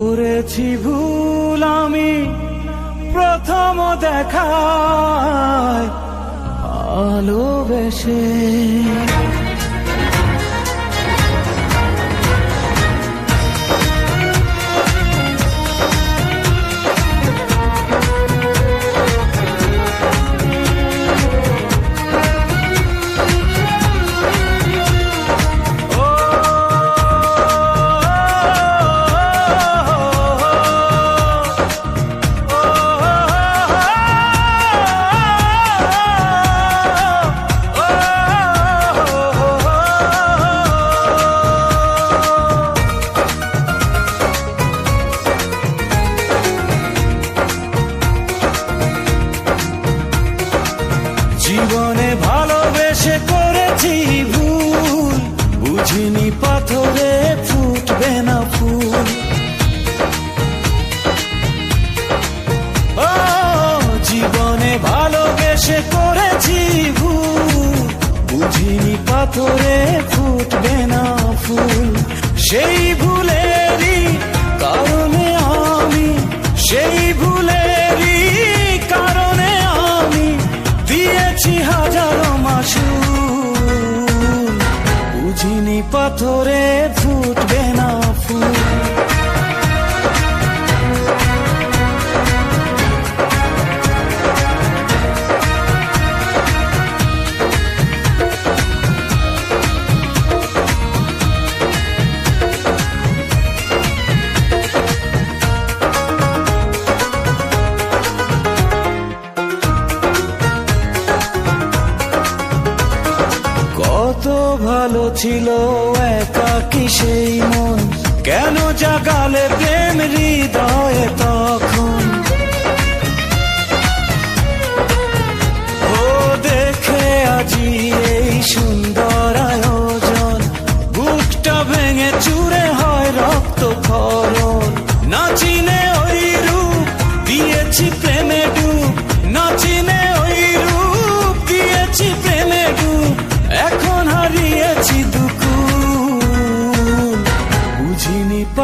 করেছি ভুল আমি প্রথম দেখায় ভালোবেসে ভালোবেসে করেছি ভুল। বুঝিনি পাথরে ফুটবে না ফুল। সেই ভুলেরই কারণে আমি, সেই ভুলেরই কারণে আমি দিয়েছি হাজারো মাসু বুঝিনি পাথরে ফুটবে না ফুল। ভালো ছিল একাকি সেই মন? কেন জাগালে প্রেম হৃদয়ে তখন? ও দেখে আজি